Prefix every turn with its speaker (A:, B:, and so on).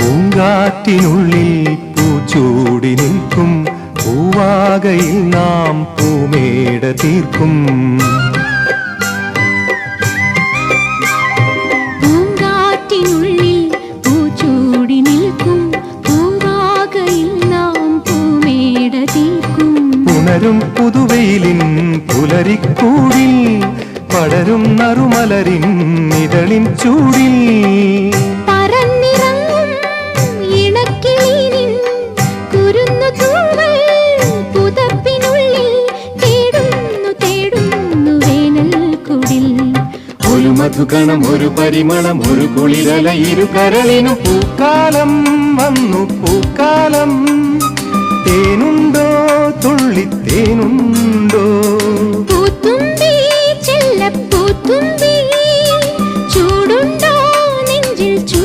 A: പൂങ്കാറ്റിനുള്ളിൽ പൂച്ചൂടി നിൽക്കും. പൂവാകയിൽ നാം പൂമേട തീർക്കും ും. പുതുവെയിലിൻ പുലരിക്കൂടിൽ പടരും നറുമലരിൻ നിതളിൻ ചൂടിൽ മധുകണം ഒരു പരിമളം ഒരു കുളിരല ഇരു കരളിനും പൂക്കാലം വന്നു പൂക്കാലം. തേനുണ്ടോ തുള്ളി തേനുണ്ടോ ചൂടുണ്ടോ നെഞ്ചിൽ ചൂ